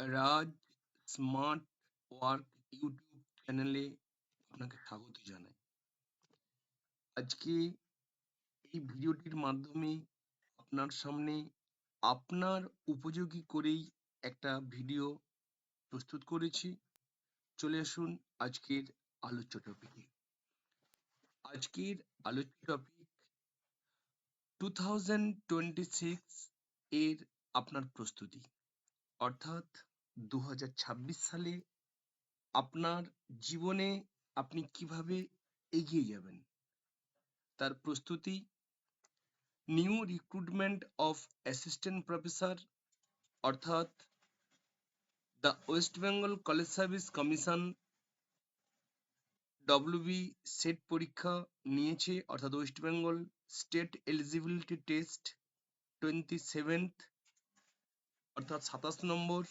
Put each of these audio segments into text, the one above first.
রাজ smart work YouTube চ্যানেলে আপনাকে স্বাগত জানাই। আজকে এই ভিডিওটির মাধ্যমে আপনার সামনে আপনার উপযোগী করেই একটা ভিডিও প্রস্তুত করেছি। চলে আসুন আজকের আলোচ্য টপিকে আজকের আলোচ্য topic two thousand twenty six এর আপনার প্রস্তুতি। অর্থাৎ দু হাজার ছাব্বিশ সালে আপনার জীবনে আপনি কীভাবে এগিয়ে যাবেন? তার প্রস্তুতি, new recruitment of assistant professor, অর্থাৎ the West Bengal College Service Commission WB SET পরীক্ষা নিয়েছে, অর্থাৎ West Bengal State Eligibility Test, twenty seventh অর্থাৎ সাতাশ নম্বর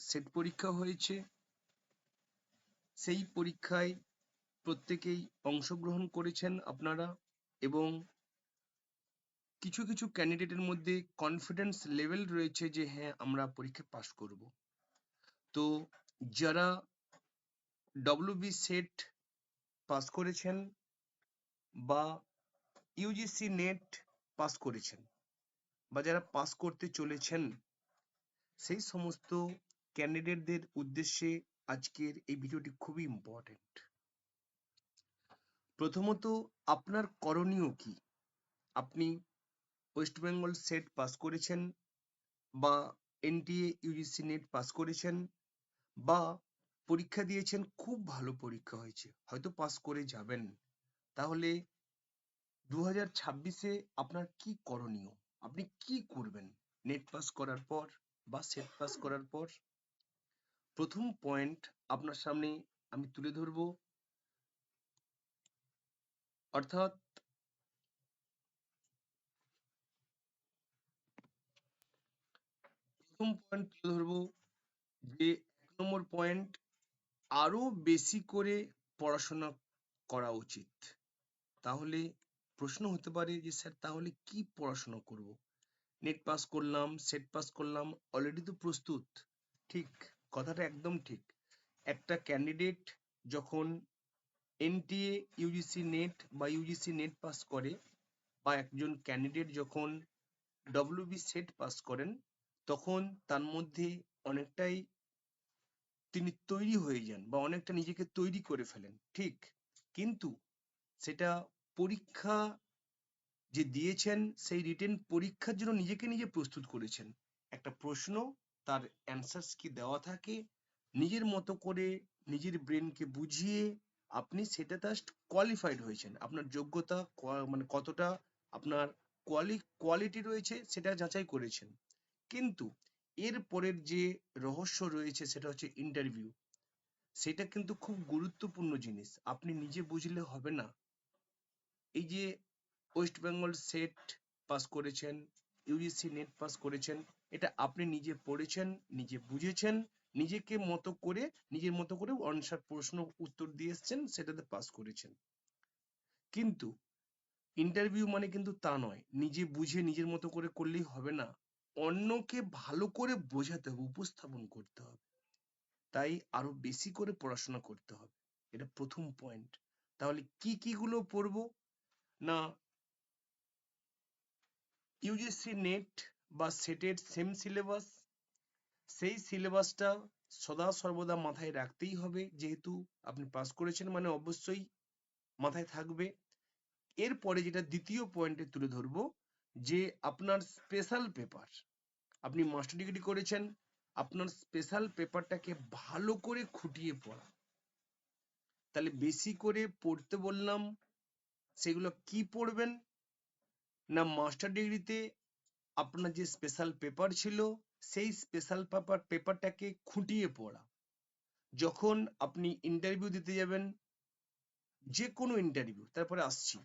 সেট পরীক্ষা হয়েছে। সেই পরীক্ষায় প্রত্যেকেই অংশগ্রহণ করেছেন আপনারা এবং কিছু কিছু ক্যান্ডিডেটের মধ্যে কনফিডেন্স লেভেল রয়েছে যে হ্যাঁ আমরা পরীক্ষা পাস করব। তো যারা ডব্লিউবি সেট পাস করেছেন বা ইউজিসি নেট পাস করেছেন বা যারা পাস করতে চলেছেন সেই সমস্ত ক্যান্ডিডেটদের উদ্দেশ্যে আজকের এই ভিডিওটি খুবই ইম্পর্টেন্ট প্রথমত, আপনার করণীয় কি? আপনি ওয়েস্ট বেঙ্গল সেট পাস করেছেন বা এনটিএ ইউজিসি নেট পাস করেছেন বা পরীক্ষা দিয়েছেন, খুব ভালো পরীক্ষা হয়েছে, হয়তো পাস করে যাবেন। তাহলে দু হাজার ছাব্বিশে আপনার কি করণীয়? আপনি কি করবেন নেট পাস করার পর? বা সেট পাস করার পর প্রথম পয়েন্ট আপনার সামনে আমি তুলে ধরব। অর্থাৎ প্রথম পয়েন্ট তুলে ধরবো যে এক নম্বর পয়েন্ট আরও বেশি করে পড়াশোনা করা উচিত। তাহলে প্রশ্ন হতে পারে যে স্যার, তাহলে কি পড়াশোনা করব? নেট পাস করলাম সেট পাস করলাম অলরেডি তো প্রস্তুত। ঠিক, কথাটা একদম ঠিক। একটা ক্যান্ডিডেট যখন এনটিএ ইউজিসি নেট বা ইউজিসি নেট পাস করে, বা একজন ক্যান্ডিডেট যখন ডব্লিউবি সেট পাস করেন, তখন তার মধ্যে অনেকটাই তিনি তৈরি হয়ে যান বা অনেকটা নিজেকে তৈরি করে ফেলেন। ঠিক, কিন্তু সেটা পরীক্ষা যে দিয়েছেন সেই রিটেন পরীক্ষার জন্য নিজেকে নিজে প্রস্তুত করেছেন। একটা প্রশ্ন, তার অ্যান্সার্স কি দেওয়া থাকে? নিজের মতো করে নিজের ব্রেনকে বুঝিয়ে আপনি সেটা জাস্ট কোয়ালিফাইড হয়েছেন। আপনার যোগ্যতা মানে কতটা আপনার কোয়ালি কোয়ালিটি রয়েছে সেটা যাচাই করেছেন। কিন্তু এর পরের যে রহস্য রয়েছে সেটা হচ্ছে ইন্টারভিউ সেটা কিন্তু খুব গুরুত্বপূর্ণ জিনিস। আপনি নিজে বুঝলে হবে না। এই যে ওয়েস্ট বেঙ্গল সেট পাস করেছেন ইউজিসি নেট পাস করেছেন। এটা আপনি নিজে পড়েছেন, নিজে বুঝেছেন, নিজেকে মতো করে, নিজের মতো করে অনসার প্রশ্ন উত্তর দিয়ে এসছেন, সেটাতে পাস করেছেন। কিন্তু ইন্টারভিউ মানে কিন্তু তা নয়। নিজে বুঝে, নিজের মতো করে করলেই হবে না। অন্যকে ভালো করে বোঝাতে হবে, উপস্থাপন করতে হবে। তাই আরও বেশি করে পড়াশোনা করতে হবে। এটা প্রথম পয়েন্ট তাহলে কি কি গুলো পড়ব? না ইউজিসি নেট বা সেটের সেম সিলেবাস সেই সিলেবাসটা সদা সর্বদা মাথায় রাখতেই হবে। যেহেতু আপনি পাস করেছেন মানে অবশ্যই মাথায় থাকবে। এরপরে যেটা দ্বিতীয় পয়েন্টে তুলে ধরবো, যে আপনার স্পেশাল পেপার আপনি মাস্টার ডিগ্রি করেছেন, আপনার স্পেশাল পেপারটাকে ভালো করে খুঁটিয়ে পড়া। তাহলে বেশি করে পড়তে বললাম, সেগুলো কি পড়বেন? না মাস্টার ডিগ্রিতে আপনার যে স্পেশাল পেপার ছিল, সেই স্পেশাল পেপার পেপারটাকে খুঁটিয়ে পড়া। যখন আপনি ইন্টারভিউ দিতে যাবেন যে কোনো ইন্টারভিউ তারপরে আসছি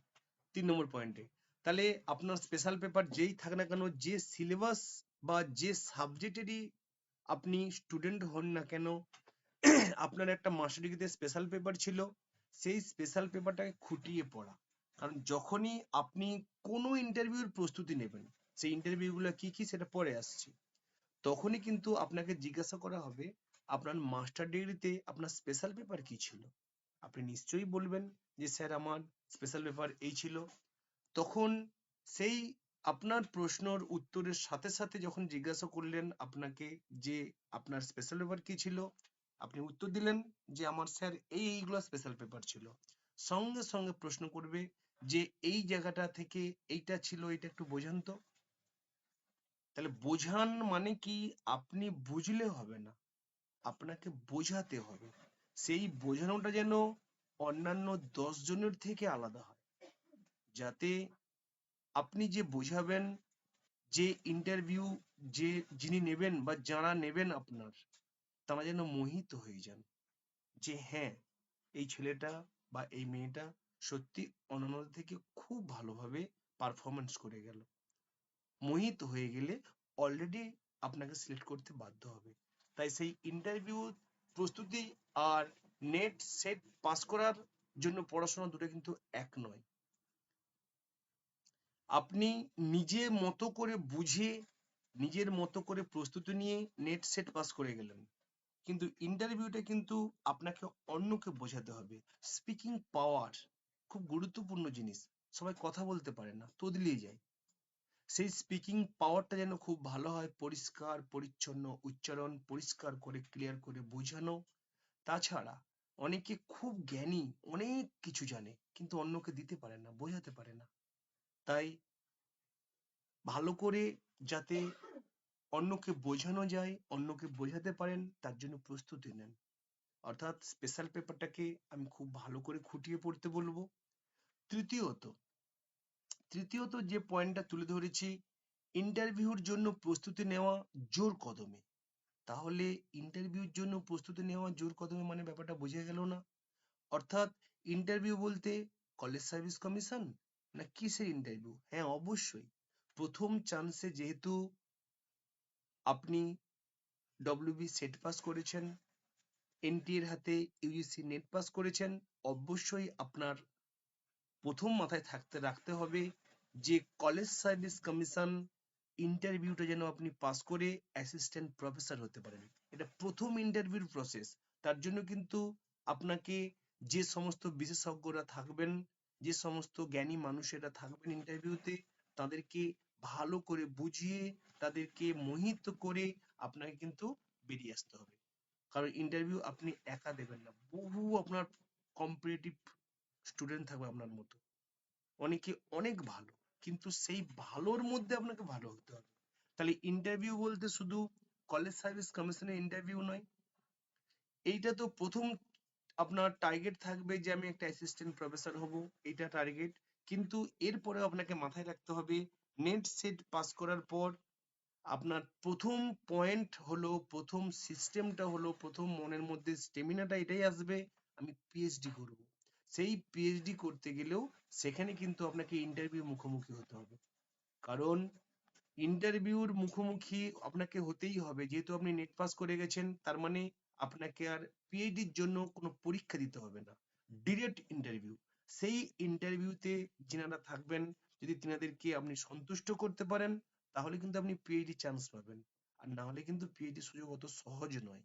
তিন নম্বর পয়েন্টে তাহলে আপনার স্পেশাল পেপার যেই থাক না কেন, যে সিলেবাস বা যে সাবজেক্টেরই আপনি স্টুডেন্ট হন না কেন, আপনার একটা মাস্টার ডিগ্রিতে স্পেশাল পেপার ছিল, সেই স্পেশাল পেপারটাকে খুঁটিয়ে পড়া। কারণ যখনই আপনি কোনো ইন্টারভিউর প্রস্তুতি নেবেন, সেই ইন্টারভিউ গুলো কি কি সেটা পরে আসছি, তখনই কিন্তু আপনাকে জিজ্ঞাসা করা হবে, আপনার মাস্টার ডিগ্রিতে আপনার স্পেশাল পেপার কি ছিল? আপনি নিশ্চয়ই বলবেন যে, স্যার, আমার স্পেশাল পেপার এই ছিল। তখন সেই আপনার প্রশ্নর উত্তরের সাথে সাথে যখন জিজ্ঞাসা করলেন আপনাকে যে, আপনার স্পেশাল পেপার কি ছিল? আপনি উত্তর দিলেন যে, আমার স্যার এই এইগুলো স্পেশাল পেপার ছিল। সঙ্গে সঙ্গে প্রশ্ন করবে যে এই জায়গাটা থেকে এইটা ছিল এটা একটু বোঝান তো। তাহলে বোঝান মানে কি? আপনি বুঝলে হবে না, আপনাকে বোঝাতে হবে। সেই বোঝানোটা যেন অন্যান্য দশ জনের থেকে আলাদা হয়। যাতে আপনি যে বোঝাবেন, যে ইন্টারভিউ যে যিনি নেবেন বা যারা নেবেন আপনার, তারা যেন মোহিত হয়ে যান যে হ্যাঁ এই ছেলেটা বা এই মেয়েটা সত্যি অন্যান্যদের থেকে খুব ভালোভাবে পারফরমেন্স করে গেল। মোহিত হয়ে গেলে অলরেডি আপনাকে সিলেক্ট করতে বাধ্য হবে। তাই সেই ইন্টারভিউ প্রস্তুতি আর নেট সেট পাস করার জন্য পড়াশোনা দুটো কিন্তু এক নয়। আপনি নিজে মতো করে বুঝে, নিজের মতো করে প্রস্তুতি নিয়ে নেট সেট পাস করে গেলেন। কিন্তু ইন্টারভিউটা কিন্তু আপনাকে অন্যকে বোঝাতে হবে। স্পিকিং পাওয়ার খুব গুরুত্বপূর্ণ জিনিস। সবাই কথা বলতে পারে না তোদলিয়ে যায়। সেই স্পিকিং পাওয়ারটা যেন খুব ভালো হয়, পরিষ্কার, পরিচ্ছন্ন, উচ্চারণ, পরিষ্কার করে ক্লিয়ার করে বোঝানো। তাছাড়া অনেকে খুব জ্ঞানী, অনেক কিছু জানে, কিন্তু অন্যকে দিতে পারে না, বোঝাতে পারে না। তাই ভালো করে যাতে অন্যকে বোঝানো যায়, অন্যকে বোঝাতে পারেন, তার জন্য প্রস্তুতি নেন। অর্থাৎ স্পেশাল পেপারটাকে আমি খুব ভালো করে খুঁটিয়ে পড়তে বলব। তৃতীয়ত তৃতীয়ত যে পয়েন্টটা তুলে ধরেছি ইন্টারভিউর জন্য প্রস্তুতি নেওয়া জোর কদমে। তাহলে ইন্টারভিউর জন্য প্রস্তুতি নেওয়া জোর কদমে মানে ব্যাপারটা বোঝা গেল না। অর্থাৎ ইন্টারভিউ বলতে কলেজ সার্ভিস কমিশন না কিসের ইন্টারভিউ হ্যাঁ অবশ্যই। প্রথম চান্সে যেহেতু আপনি ডব্লিউবি সেট পাস করেছেন এনটি এর হাতে ইউজিসি নেট পাস করেছেন, অবশ্যই আপনার প্রথম মাথায় থাকতে, রাখতে হবে যে কলেজ সার্ভিস কমিশন ইন্টারভিউটা যেন আপনি পাস করে অ্যাসিস্ট্যান্ট প্রফেসর হতে পারেন। এটা প্রথম ইন্টারভিউর প্রসেস তার জন্য কিন্তু আপনাকে যে সমস্ত বিশেষজ্ঞরা থাকবেন, যে সমস্ত জ্ঞানী মানুষেরা থাকবেন ইন্টারভিউতে তাদেরকে ভালো করে বুঝিয়ে, তাদেরকে মোহিত করে আপনাকে কিন্তু বেরিয়ে আসতে হবে। কারণ ইন্টারভিউ আপনি একা দেবেন না। বহু আপনার কম্পিটিটিভ স্টুডেন্ট থাকবে আপনার মতো। অনেকে অনেক ভালো, কিন্তু সেই ভালোর মধ্যে আপনাকে ভালো হতে হবে। তাহলে ইন্টারভিউ বলতে শুধু কলেজ সার্ভিস কমিশনের ইন্টারভিউ নয়, এইটা তো প্রথম আপনার টার্গেট থাকবে যে আমি একটা অ্যাসিস্ট্যান্ট প্রফেসর হব এটা টার্গেট কিন্তু এরপরে আপনাকে মাথায় রাখতে হবে নেট সেট পাস করার পর আপনার প্রথম পয়েন্ট হলো, প্রথম সিস্টেমটা হলো, প্রথম মনের মধ্যে স্টেমিনাটা এটাই আসবে, আমি পিএইচডি করব। সেই পিএইচডি করতে গেলেও সেখানে কিন্তু আপনাকে ইন্টারভিউ মুখোমুখি হতে হবে। কারণ ইন্টারভিউর মুখোমুখি আপনাকে হতেই হবে। যেহেতু আপনি নেট পাস করে গেছেন, তার মানে আপনাকে আর পিএইচডির জন্য কোনো পরীক্ষা দিতে হবে না। ডিরেক্ট ইন্টারভিউ সেই ইন্টারভিউতে যিনারা থাকবেন, যদি তিনাদেরকে আপনি সন্তুষ্ট করতে পারেন তাহলে কিন্তু আপনি পিএইচডি চান্স পাবেন। আর না হলে কিন্তু পিএইচডি সুযোগ অত সহজ নয়।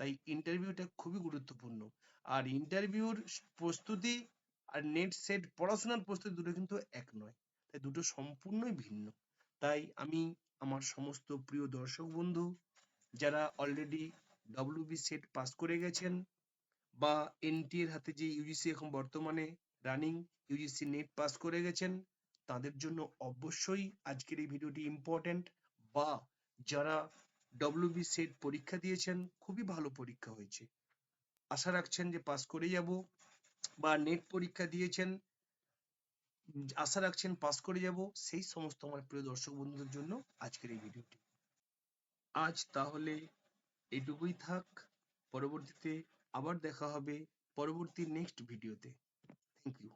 তাই ইন্টারভিউটা খুবই গুরুত্বপূর্ণ। আর ইন্টারভিউর প্রস্তুতি আর নেট সেট পড়াশোনার প্রস্তুতি দুটো কিন্তু এক নয়। তাই দুটো সম্পূর্ণই ভিন্ন। তাই আমি আমার সমস্ত প্রিয় দর্শক বন্ধু, যারা অলরেডি ডব্লিউবি সেট পাস করে গেছেন বা এনটি এর হাতে যে ইউজিসি এখন বর্তমানে রানিং ইউজিসি নেট পাস করে গেছেন তাদের জন্য অবশ্যই আজকের এই ভিডিওটি ইম্পর্টেন্ট বা যারা ডব্লিউবি সেট পরীক্ষা দিয়েছেন, খুবই ভালো পরীক্ষা হয়েছে। আশা রাখছেন যে পাস করে যাব বা নেট পরীক্ষা দিয়েছেন, আশা রাখছেন পাস করে যাব। সেই সমস্ত আমার প্রিয় দর্শক বন্ধুদের জন্য আজকের এই ভিডিওটি আজ তাহলে এটুকুই থাক। পরবর্তীতে আবার দেখা হবে পরবর্তী নেক্সট ভিডিওতে থ্যাংক ইউ